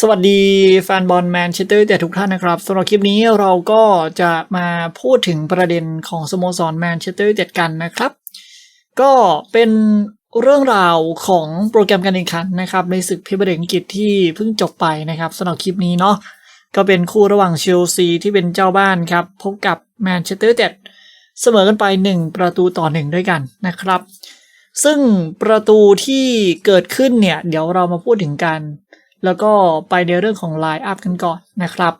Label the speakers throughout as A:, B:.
A: สวัสดีแฟนบอลแมนเชสเตอร์แต่ทุกท่านนะครับสำหรับคลิปนี้เราก็จะมาพูดถึงประเด็นของสโมสรแมนเชสเตอร์เจ็ดกันนะครับ ก็เป็นเรื่องราวของโปรแกรมการแข่งขันนะครับ ในศึกพรีเมียร์ลีกอังกฤษที่เพิ่งจบไปนะครับสำหรับคลิปนี้เนาะก็เป็นคู่ระหว่างเชลซีที่เป็นเจ้าบ้านครับ พบกับแมนเชสเตอร์เจ็ดเสมอกันไป 1 ประตูต่อ 1 ด้วยกันนะครับ ซึ่งประตูที่เกิดขึ้นเนี่ย เดี๋ยวเรามาพูดถึงกัน แล้วก็ไปในเรื่องของไลน์อัพกันก่อนนะครับ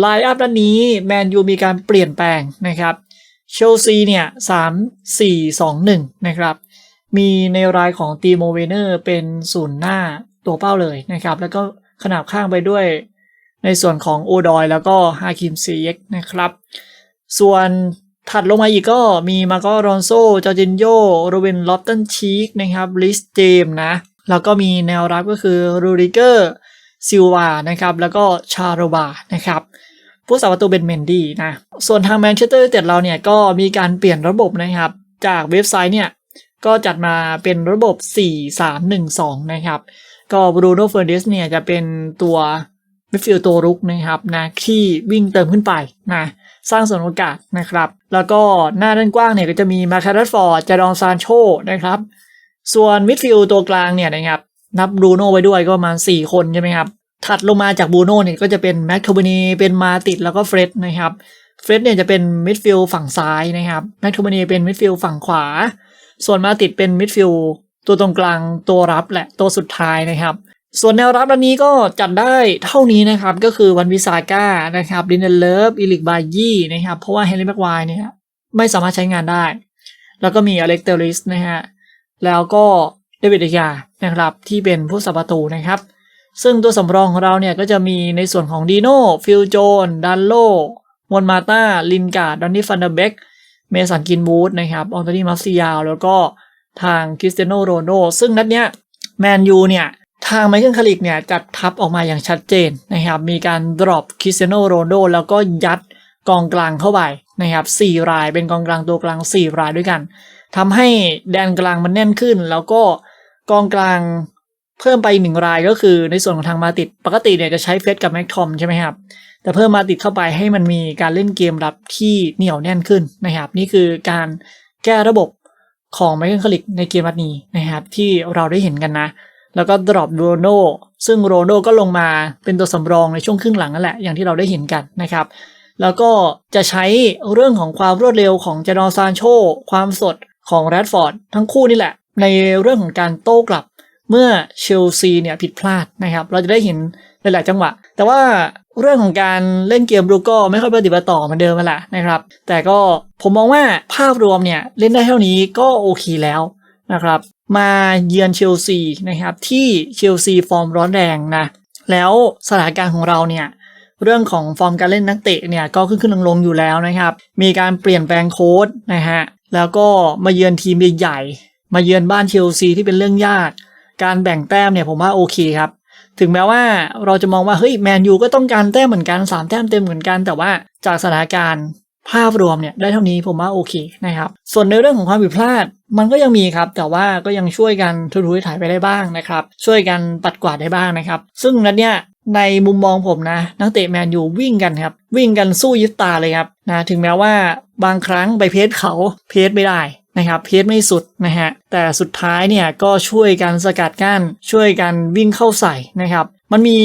A: ไลน์อัพด้านนี้แมนยูมีการเปลี่ยนแปลงนะครับเชลซีเนี่ยสามสี่สองหนึ่งนะครับ มีในรายของตีโมเวเนอร์เป็นศูนย์หน้าตัวเป้าเลยนะครับ แล้วก็ขนาบข้างไปด้วยในส่วนของโอดอยแล้วก็ฮาคิมซีเอ็กนะครับ ส่วนถัดลงมาอีกก็มีมาโกรอนโซจอร์จินโยโรเวนลอตตันชีกนะครับลิสเจมนะ แล้วก็มีแนวรับก็คือรูริเกอร์ซิลวานะครับแล้วก็ชาโรบานะครับผู้สาประตูเป็นเมนดี้นะส่วนทางแมนเชสเตอร์ยูไนเต็ดเราเนี่ยก็มีการเปลี่ยนระบบนะครับจากเว็บไซต์เนี่ยก็จัดมาเป็นระบบ 4-3-1-2 นะครับ ก็บรูโน่เฟอร์เดสเนี่ยจะเป็นตัวมิดฟิลด์ตัวรุกนะครับนะที่วิ่งเติมขึ้นไปนะสร้างส่วนโอกาสนะครับ แล้วก็หน้าด้านกว้างเนี่ยก็จะมีมาคารัสฟอร์ดจารองซานโชนะครับ ส่วนมิดฟิลด์ตัวกลางเนี่ยนะครับนับบรูโน่ไว้ด้วยก็ประมาณ 4 คนใช่ไหมครับ ถัดลงมาจากบรูโน่เนี่ยก็จะเป็นแม็กโทบนีเป็นมาติดแล้วก็เฟร็ดนะครับเฟร็ดเนี่ยจะเป็นมิดฟิลด์ฝั่งซ้ายนะครับแม็กโทบนีเป็นมิดฟิลด์ฝั่งขวา ส่วนมาติดเป็นมิดฟิลด์ตัวตรงกลางตัวรับแหละตัวสุดท้ายนะครับ ส่วนแนวรับด้านนี้ก็จัดได้เท่านี้นะครับ ก็คือวันวิสาก้านะครับดินเนลเลิฟอิลิกบายี่นะครับเพราะว่าเฮนรี่แม็กควายเนี่ยไม่สามารถใช้งานได้ แล้วก็มีอเล็กเตอริสนะฮะ แล้วก็เดวิดเดียนะครับที่เป็นผู้สับประตูนะครับ ซึ่งตัวสำรองของเราเนี่ยก็จะมีในส่วนของดีโน่ฟิลโจนดันโลมอนมาตาลินการ์ดดอนนี่ฟันเดเบกเมสันกินบูธนะครับอองโตนี่มาซิยาวแล้วก็ทางคริสเตียโนโรนโดซึ่งนัดเนี้ยแมนยูเนี่ยทางไมเคิลคาริกเนี่ยจัดทับออกมาอย่างชัดเจนนะครับ มีการดรอปคริสเตียโนโรนโดแล้วก็ยัดกองกลางเข้าไปนะครับสี่รายเป็นกองกลางตัวกลาง 4 รายด้วยกัน ทำให้แดนกลางมันแน่นขึ้น แล้วก็กองกลางเพิ่มไปหนึ่งรายก็คือในส่วนของทางมาติดปกติเนี่ยจะใช้เฟสกับแม็กทอมใช่ไหมครับ แต่เพิ่มมาติดเข้าไปให้มันมีการเล่นเกมรับที่เหนียวแน่นขึ้นนะครับ นี่คือการแก้ระบบของไมเคิลคาริกในเกมนัดนี้นะครับ ที่เราได้เห็นกันนะ แล้วก็ดรอปโรโนซึ่งโรโนก็ลงมาเป็นตัวสำรองในช่วงครึ่งหลังนั่นแหละอย่างที่เราได้เห็นกันนะครับ แล้วก็จะใช้เรื่องของความรวดเร็วของเจดอนซานโชความสด ของแรดฟอร์ดทั้งคู่นี่แหละ ในเรื่องของการโต้กลับเมื่อเชลซีเนี่ยผิดพลาดนะครับ เราจะได้เห็นหลาย ๆ จังหวะ แต่ว่าเรื่องของการเล่นเกมรุกก็ไม่ค่อยปฏิบัติต่อเหมือนเดิมแหละนะครับ แต่ก็ผมมองว่าภาพรวมเนี่ยเล่นได้เท่านี้ก็โอเคแล้วนะครับ มาเยือนเชลซีนะครับที่เชลซีฟอร์มร้อนแรงนะแล้วสถานการณ์ของเราเนี่ยเรื่องของฟอร์มการเล่นนักเตะเนี่ยก็ขึ้นขึ้นลงลงอยู่แล้วนะครับ มีการเปลี่ยนแปลงโค้ดนะฮะ แล้วก็มาเยือนทีมใหญ่ๆมาเยือนบ้านเชลซีที่เป็นเรื่องยาก การแบ่งแต้มเนี่ยผมว่าโอเคครับ ถึงแม้ว่าเราจะมองว่าเฮ้ยแมนยูก็ต้องการแต้มเหมือนกัน3แต้มเต็มเหมือนกัน แต่ว่าจากสถานการณ์ภาพรวมเนี่ยได้เท่านี้ผมว่าโอเคนะครับ ส่วนในเรื่องของความผิดพลาดมันก็ยังมีครับ แต่ว่าก็ยังช่วยกันทุยถ่ายไปได้บ้างนะครับ ช่วยกันปัดกวาดได้บ้างนะครับ ซึ่งนัดเนี้ย ในมุมมองผมนะ นักเตะแมนยูวิ่งกันครับ วิ่งกันสู้ยึดตาเลยครับนะถึงแม้ว่าบางครั้งไปเพจเขาเพจไม่ได้นะครับเพจไม่สุดนะฮะแต่สุดท้ายเนี่ยก็ช่วยกันสกัดกั้นช่วยกันวิ่งเข้าใส่นะครับ มันมี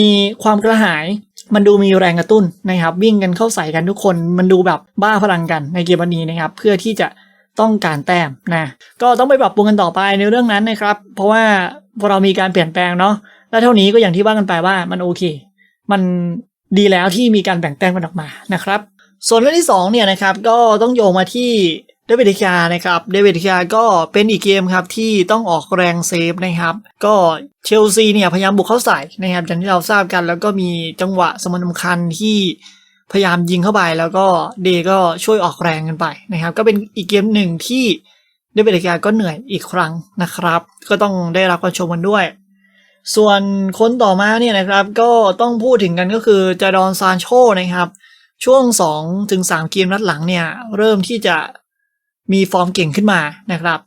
A: ความกระหายมันดูมีแรงกระตุ้นนะครับ วิ่งกันเข้าใส่กันทุกคน มันดูแบบบ้าพลังกันในเกมวันนี้นะครับ เพื่อที่จะต้องการแต้มนะก็ต้องไปปรับปรุงกันต่อไปในเรื่องนั้นนะครับ เพราะว่าพอเรามีการเปลี่ยนแปลงเนาะ และเท่านี้ก็อย่างที่ว่ากันไปว่ามันโอเค มันดีแล้วที่มีการแบ่งแต้มกันออกมานะครับ ส่วนเรื่องที่2เนี่ยนะครับก็ต้องโยงมาที่เดวิดคานะครับเดวิดคาก็เป็นอีกเกมครับที่ต้องออกแรงเซฟนะครับ ก็เชลซีเนี่ยพยายามบุกเข้าใส่นะครับอย่างที่เราทราบกัน แล้วก็มีจังหวะสมคัญที่พยายามยิงเข้าไปแล้วก็เดก็ช่วยออกแรงกันไปนะครับ ก็เป็นอีกเกมหนึ่งที่เดวิดคาก็เหนื่อยอีกครั้งนะครับ ก็ต้องได้รับการชมกันด้วย ส่วนคนต่อมาเนี่ยนะครับก็ต้องพูดถึงกันก็คือจาดอนซานโชนะครับ ช่วง2ถึง3เกมนัดหลังเนี่ย เริ่มที่จะมีฟอร์มเก่งขึ้นมานะครับ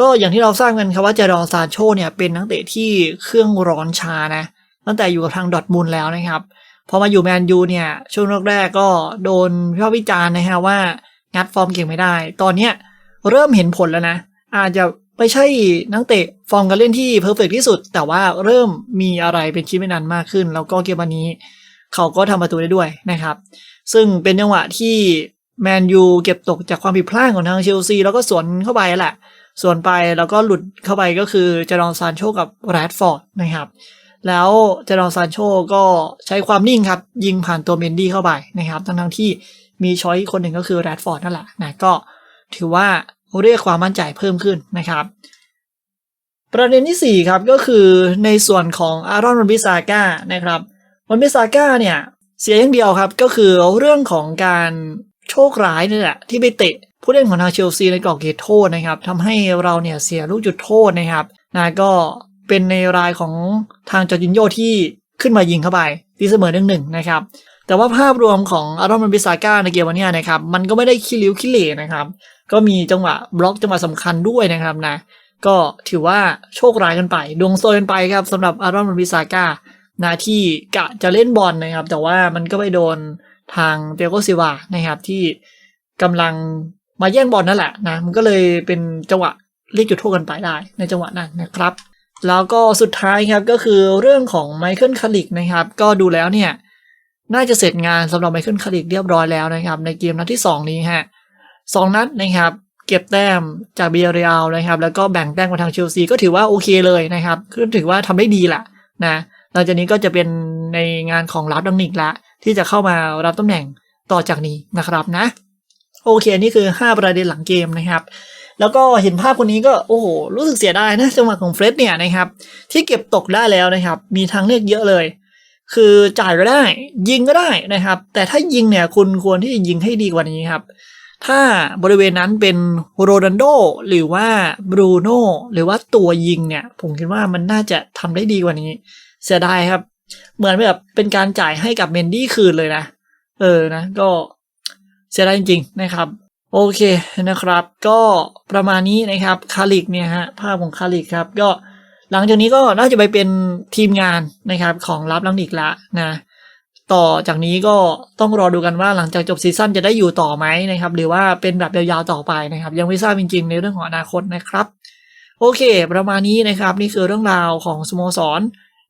A: ก็อย่างที่เราทราบกันครับว่าจาดอนซานโชเนี่ยเป็นนักเตะที่เครื่องร้อนชานะตั้งแต่อยู่กับทางดอทมุนด์แล้วนะครับพอมาอยู่แมนยูเนี่ย ช่วงแรกๆก็โดนวิพากษ์วิจารณ์นะฮะว่างัดฟอร์มเก่งไม่ได้ ตอนเนี้ยเริ่มเห็นผลแล้วนะ อาจจะ ไม่ใช่นักเตะฟอร์มการเล่นที่เพอร์เฟกที่สุด แต่ว่าเริ่มมีอะไรเป็นชิ้นเป็นอันมากขึ้น แล้วก็เกมวันนี้เขาก็ทำประตูได้ด้วยนะครับ ซึ่งเป็นจังหวะที่แมนยูเก็บตกจากความผิดพลาดของทางเชลซี แล้วก็สวนเข้าไปแหละ สวนไปแล้วก็หลุดเข้าไปก็คือเจรอนซานโชกับแรดฟอร์ดนะครับ แล้วเจรอนซานโชก็ใช้ความนิ่งครับ ยิงผ่านตัวเมนดี้เข้าไปนะครับ ทั้งทั้งที่มีช้อยคนหนึ่งก็คือแรดฟอร์ดนั่นแหละนะก็ถือว่า เรียกความมั่นใจเพิ่มขึ้นนะครับ ประเด็นที่ 4 ครับก็คือในส่วนของอารอนวันบิซาก้านะครับวันบิซาก้าเนี่ยเสียอย่างเดียวครับก็คือเรื่องของการโชคร้ายนี่แหละที่ไปเตะผู้เล่นของทางเชลซีในกรอบเขตโทษนะครับทำให้เราเนี่ยเสียลูกจุดโทษนะครับนะก็เป็นในรายของทางจอร์จินโยที่ขึ้นมายิงเข้าไปตีเสมอหนึ่งหนึ่งนะครับ แต่ว่าภาพรวมของอารอนมันบิซาก้าในเกมวันนี้นะครับ มันก็ไม่ได้ขี้ริ้วขี้เหร่นะครับ ก็มีจังหวะบล็อกจังหวะสำคัญด้วยนะครับนะ ก็ถือว่าโชคร้ายกันไป ดวงโซยกันไปครับสำหรับอารอนมันบิซาก้านาที่กะจะเล่นบอลนะครับ แต่ว่ามันก็ไปโดนทางเตียโกซิวานะครับที่กำลังมาแย่งบอลนั่นแหละนะมันก็เลยเป็นจังหวะเรียกจุดโทษกันไปได้ในจังหวะนั้นนะครับ แล้วก็สุดท้ายครับก็คือเรื่องของไมเคิลคาริกนะครับ ก็ดูแล้วเนี่ย น่าจะเสร็จงานสำหรับไมเคิลคาริกเรียบร้อยแล้วนะครับ ในเกมนัดที่ 2 นี้ฮะ สองนัดนะครับ เก็บแต้มจากเบียร์เรียลนะครับ แล้วก็แบ่งแต้มกับทางเชลซีก็ถือว่าโอเคเลยนะครับคือถือว่าทำได้ดีแหละนะหลังจากนี้ก็จะเป็นในงานของรับดังนิกละ ที่จะเข้ามารับตำแหน่งต่อจากนี้นะครับนะ โอเคนี่คือ 5 ประเด็นหลังเกมนะครับ แล้วก็เห็นภาพคนนี้ก็โอ้โหรู้สึกเสียดายนะจังหวะของเฟรดเนี่ยนะครับ ที่เก็บตกได้แล้วนะครับ มีทางเลือกเยอะเลย คือจ่ายก็ได้ ยิงก็ได้นะครับ แต่ถ้ายิงเนี่ยคุณควรที่จะยิงให้ดีกว่านี้ครับ ถ้าบริเวณนั้นเป็นโรนัลโดหรือว่าบรูโน่หรือว่าตัวยิงเนี่ย ผมคิดว่ามันน่าจะทำได้ดีกว่านี้ เสียดายครับ เหมือนแบบเป็นการจ่ายให้กับเมนดี้คืนเลยนะ เออนะ ก็เสียดายจริง ๆ นะครับ โอเคนะครับ ก็ประมาณนี้นะครับคาลิกเนี่ยฮะภาพของคาลิกครับ ก็หลังจากนี้ก็น่าจะไปเป็นทีมงานนะครับของรับลังนิกละนะ ต่อจากนี้ก็ต้องรอดูกันว่าหลังจากจบซีซั่นจะได้อยู่ต่อไหมนะครับ หรือว่าเป็นแบบยาวๆต่อไปนะครับ ยังไม่ทราบจริงๆ ในเรื่องของอนาคตนะครับ โอเค ประมาณนี้นะครับ นี่คือเรื่องราวของสโมสร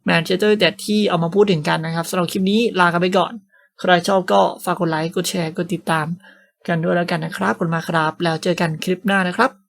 A: แมนเชสเตอร์ยูไนเต็ดที่เอามาพูดถึงกันนะครับสำหรับคลิปนี้ลากันไปก่อน ใครชอบก็ฝากกดไลค์กดแชร์กดติดตาม กันด้วยแล้วกันนะครับขอบคุณมากครับ แล้วเจอกันคลิปหน้านะครับ